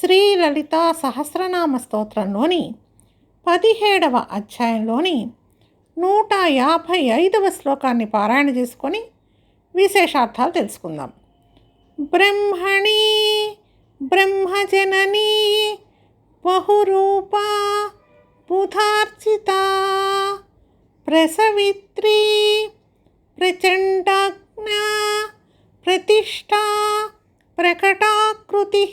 శ్రీ లలిత సహస్రనామ స్తోత్రంలోని పదిహేడవ అధ్యాయంలోని నూట యాభై ఐదవ శ్లోకాన్ని పారాయణ చేసుకొని విశేషార్థాలు తెలుసుకుందాం. బ్రహ్మణి బ్రహ్మజనని బహురూప బుధార్చిత ప్రసవిత్రి ప్రచండాజ్ఞ ప్రతిష్టా ప్రకటాకృతి.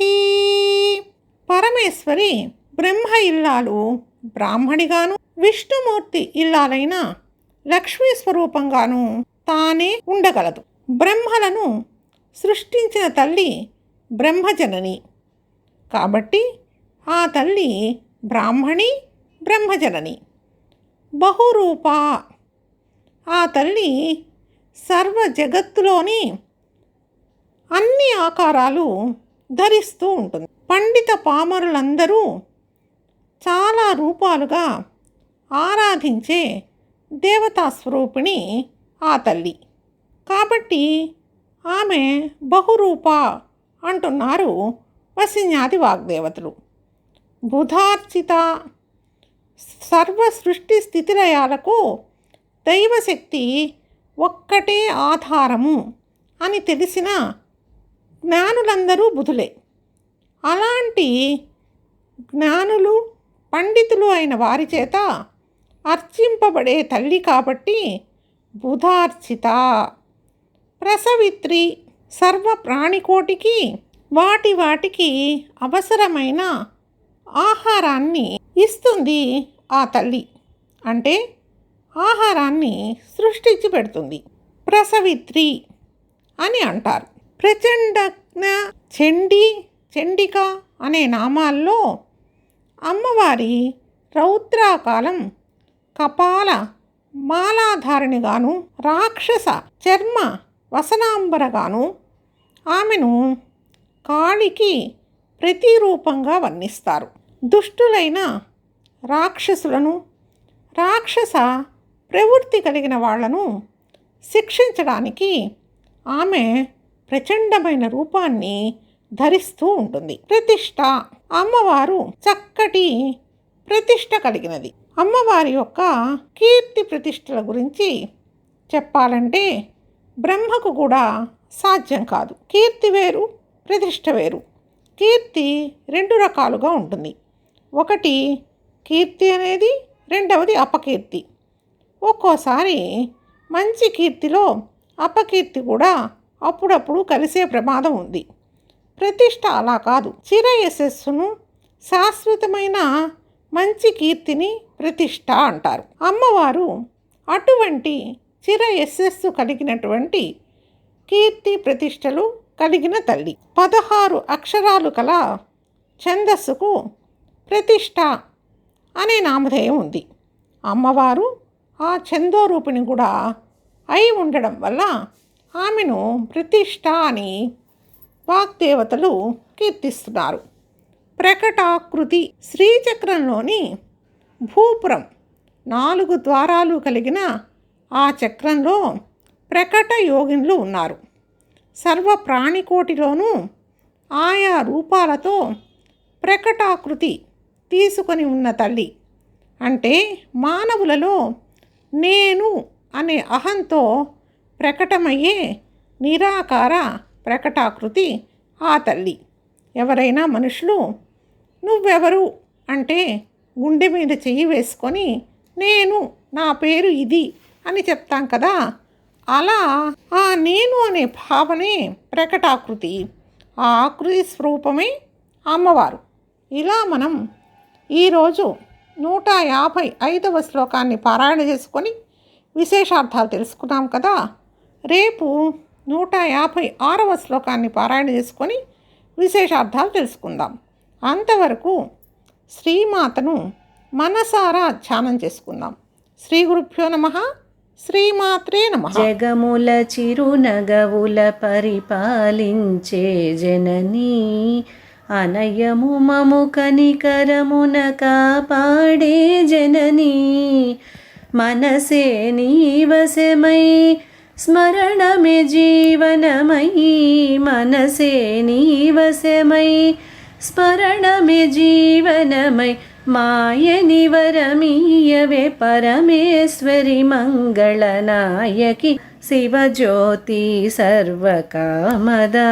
పరమేశ్వరి బ్రహ్మ ఇల్లాలు బ్రాహ్మణిగాను విష్ణుమూర్తి ఇల్లాలైన లక్ష్మీ స్వరూపంగాను తానే ఉండగలదు. బ్రహ్మలను సృష్టించిన తల్లి బ్రహ్మజనని. కాబట్టి ఆ తల్లి బ్రాహ్మణి బ్రహ్మజనని. బహురూప. ఆ తల్లి సర్వ జగత్తులోని అన్ని ఆకారాలు ధరిస్తూ ఉంటుంది. పండిత పామరులందరూ చాలా రూపాలుగా ఆరాధించే దేవతా స్వరూపిణి ఆ తల్లి. కాబట్టి ఆమె బహురూప అంటున్నారు వసిన్యాది వాగ్దేవతలు. బుధార్చిత సర్వ సృష్టి స్థితిలయాలకు దైవశక్తి ఒక్కటే ఆధారము అని తెలిసిన జ్ఞానులందరూ బుధులే. అలాంటి జ్ఞానులు పండితులు అయిన వారి చేత అర్చింపబడే తల్లి కాబట్టి బుధార్చిత. ప్రసవిత్రి సర్వ ప్రాణికోటికి వాటి వాటికి అవసరమైన ఆహారాన్ని ఇస్తుంది ఆ తల్లి. అంటే ఆహారాన్ని సృష్టించి పెడుతుంది. ప్రసవిత్రి అని అంటారు. ప్రచండజ్ఞ చండి చండిక అనే నామాల్లో అమ్మవారి రౌద్రాకాలం కపాల మాలాధారిణిగాను రాక్షస చర్మ వసనాంబరగాను ఆమెను కాళికి ప్రతిరూపంగా వర్ణిస్తారు. దుష్టులైన రాక్షసులను రాక్షస ప్రవృత్తి కలిగిన వాళ్ళను శిక్షించడానికి ఆమె ప్రచండమైన రూపాన్ని ధరిస్తూ ఉంటుంది. ప్రతిష్ట అమ్మవారు చక్కటి ప్రతిష్ట కలిగినది. అమ్మవారి యొక్క కీర్తి ప్రతిష్టల గురించి చెప్పాలంటే బ్రహ్మకు కూడా సాధ్యం కాదు. కీర్తి వేరు ప్రతిష్ట వేరు. కీర్తి రెండు రకాలుగా ఉంటుంది. ఒకటి కీర్తి అనేది రెండవది అపకీర్తి. ఒక్కోసారి మంచి కీర్తిలో అపకీర్తి కూడా అప్పుడప్పుడు కలిసే ప్రమాదం ఉంది. ప్రతిష్ట అలా కాదు. చిర యశస్సును శాశ్వతమైన మంచి కీర్తిని ప్రతిష్ట అంటారు. అమ్మవారు అటువంటి చిర యశస్సు కలిగినటువంటి కీర్తి ప్రతిష్టలు కలిగిన తల్లి. పదహారు అక్షరాలు కల ఛందస్సుకు ప్రతిష్ట అనే నామధేయం ఉంది. అమ్మవారు ఆ ఛందోరూపిణి కూడా అయి ఉండడం వల్ల ఆమెను ప్రతిష్ట అని వాగ్దేవతలు కీర్తిస్తున్నారు. ప్రకటాకృతి శ్రీచక్రంలోని భూపురం నాలుగు ద్వారాలు కలిగిన ఆ చక్రంలో ప్రకట యోగిన్లు ఉన్నారు. సర్వ ప్రాణికోటిలోనూ ఆయా రూపాలతో ప్రకటాకృతి తీసుకొని ఉన్న తల్లి. అంటే మానవులలో నేను అనే అహంతో ప్రకటమయ్యే నిరాకార ప్రకటాకృతి ఆ తల్లి. ఎవరైనా మనుషులు నువ్వెవరు? అంటే గుండె మీద చెయ్యి వేసుకొని నేను నా పేరు ఇది అని చెప్తాం కదా. అలా ఆ నేను అనే భావనే ప్రకటాకృతి. ఆ ఆకృతి స్వరూపమే అమ్మవారు. ఇలా మనం ఈరోజు నూట యాభై ఐదవ శ్లోకాన్ని పారాయణ చేసుకొని విశేషార్థాలు తెలుసుకున్నాం కదా. రేపు నూట యాభై ఆరవ శ్లోకాన్ని పారాయణ చేసుకొని విశేషార్థాలు తెలుసుకుందాం. అంతవరకు శ్రీమాతను మనసారా ధ్యానం చేసుకుందాం. శ్రీ గురుభ్యో నమ శ్రీమాత్రే నమ. జగముల చిరునగవుల పరిపాలించే జననీ అనయము మము కనికరమున కాపాడే జననీ. మనసే నీవశమై స్మరణమే జీవనమై మనసే నీవశమై. స్మరణమే జీవనమై మాయని వరమీయవే పరమేశ్వరి మంగళనాయకి. శివజ్యోతి సర్వకామదా.